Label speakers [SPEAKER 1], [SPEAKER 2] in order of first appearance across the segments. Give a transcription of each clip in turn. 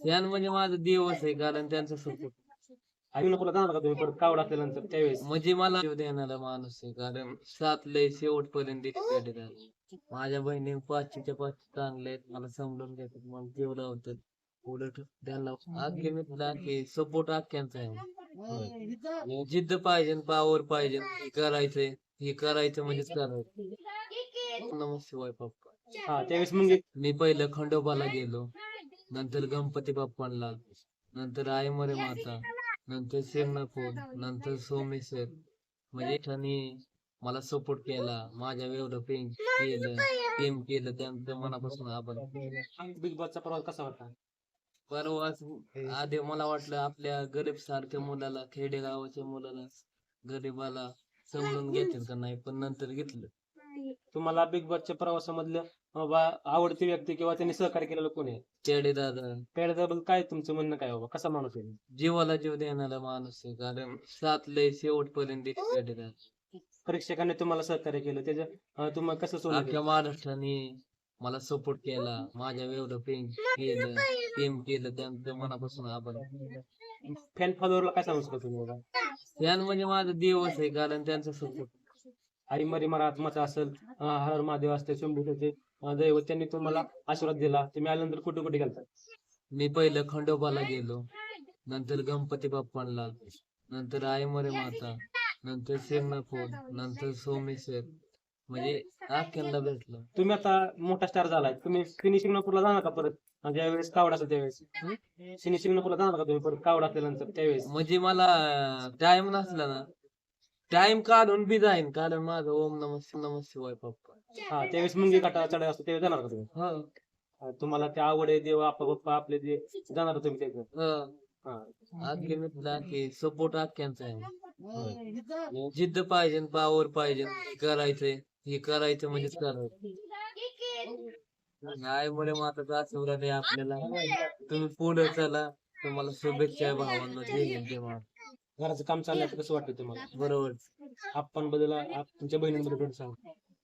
[SPEAKER 1] यान म्हणजे माझा दिवस आहे कारण त्यांचा सपोर्ट
[SPEAKER 2] आई नको जाणार का तुम्ही परत कावड असल्यानंतर त्यावेळेस
[SPEAKER 1] म्हणजे मला जीव देणारा माणूस आहे कारण सात लय शेवटपर्यंत राहिला. माझ्या बहिणी पाचशेच्या पाच चांगले आहेत मला समजून घेतात मला जीव लावतात. उलट त्यांना मित्र सपोर्ट आख्यांचा आहे. आणि जिद्द पाहिजे पावर पाहिजे हे करायचंय हे करायचं म्हणजेच करायचं. नमस्ते शिवाय पप्पा
[SPEAKER 2] हा त्यावेळेस मग
[SPEAKER 1] मी पहिलं खंडोबाला गेलो. नंतर गणपती बाप्पांना नंतर आईमरे माता नंतर शिंगणापूर नंतर सोमेश्वर. म्हणजे ठनी मला सपोर्ट केला माझ्या एवढं प्रेम केलं प्रेम केलं त्यांचं मनापासून आपण
[SPEAKER 2] बिग बॉसचा प्रवास कसा होता?
[SPEAKER 1] परवाच आधी मला वाटलं आपल्या गरीब सारख्या मुलाला खेडेगावाच्या मुलाला गरीबाला समजून घेतील का नाही पण नंतर घेतलं.
[SPEAKER 2] तुम्हाला बिग बॉसच्या प्रवासामधलं बाबा आवडती व्यक्ती किंवा त्यांनी सहकार्य केलेलं कोण आहे?
[SPEAKER 1] खेडे दादा.
[SPEAKER 2] त्याबद्दल काय तुमचं म्हणणं काय बाबा? कसा माणूस आहे?
[SPEAKER 1] जीवाला जीव देणारा माणूस आहे. कारण सात लय शेवटपर्यंत खेडे दादा.
[SPEAKER 2] परीक्षकांनी तुम्हाला सहकार्य केलं. त्याचं अं, तुम्हाला कसं सोडलं?
[SPEAKER 1] अख्ख्या महाराष्ट्राने मला सपोर्ट केला. माझ्या एवढं प्रेम केलं. प्रेम केलं. त्यांचं मनापासून आभार.
[SPEAKER 2] फॅन फॉलोअरला काय सांगू शकता तुम्ही बाबा?
[SPEAKER 1] त्यान म्हणजे माझा दिवस आहे. कारण त्यांचा सपोर्ट
[SPEAKER 2] आई मरी मरा आत्माचा असेल हर महादेव असते शंभूचे दैवत त्यांनी तुम्हाला आशीर्वाद दिला. तुम्ही आल्यानंतर कुठे कुठे गेलता?
[SPEAKER 1] मी पहिलं खंडोबाला गेलो नंतर गणपती बाप्पांना नंतर आईमरे माता नंतर शिंगणापूर नंतर सोमेश्वर म्हणजे आख्यांना भेटलं.
[SPEAKER 2] तुम्ही आता मोठा स्टार झालाय. तुम्ही सिनी शिंगणापूरला जाणार का परत? ज्यावेळेस कावड असेल त्यावेळेस. सिनी शिंगणापूरला जाणार का तुम्ही परत? कावड असल्यानंतर त्यावेळेस.
[SPEAKER 1] म्हणजे मला टाइम नसला ना. टाइम काढून बी जाईन कारण माझं ओम नम नम शिवाय पप्पा
[SPEAKER 2] हा त्यावेळेस मुंगी काटा चढाई असतो त्यावेळेस जाणार का तुम्ही?
[SPEAKER 1] हो.
[SPEAKER 2] तुम्हाला ते आवड आहे देव आपा पप्पा आपले जे जाणार तुम्ही त्याचं
[SPEAKER 1] हो.
[SPEAKER 2] हा.
[SPEAKER 1] आख्या मित्र की सपोर्ट आख्यांचा आहे. होय. जिद्द पाहिजे पावर पाहिजे हे करायचंय. हे करायचं म्हणजेच करायचं आई मुळे माता आशीर्वाद आहे आपल्याला. तुम्ही पुढे चला. तुम्हाला शुभेच्छा आहे भावांना. जे येईल ते म्हणा.
[SPEAKER 2] घराचं काम चाललंय तर कसं वाटतं तुम्हाला
[SPEAKER 1] बरोबर.
[SPEAKER 2] आपण बद्दल आप- तुमच्या बहिणींबद्दल थोडं सांग.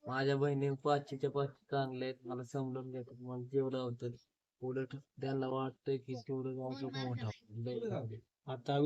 [SPEAKER 1] माझ्या बहिणी पाचशेच्या पाच चांगले आहेत. मला समजून घेतात मला जीव लावतात उलट त्यांना वाटतंय की तेवढं मोठा
[SPEAKER 2] आता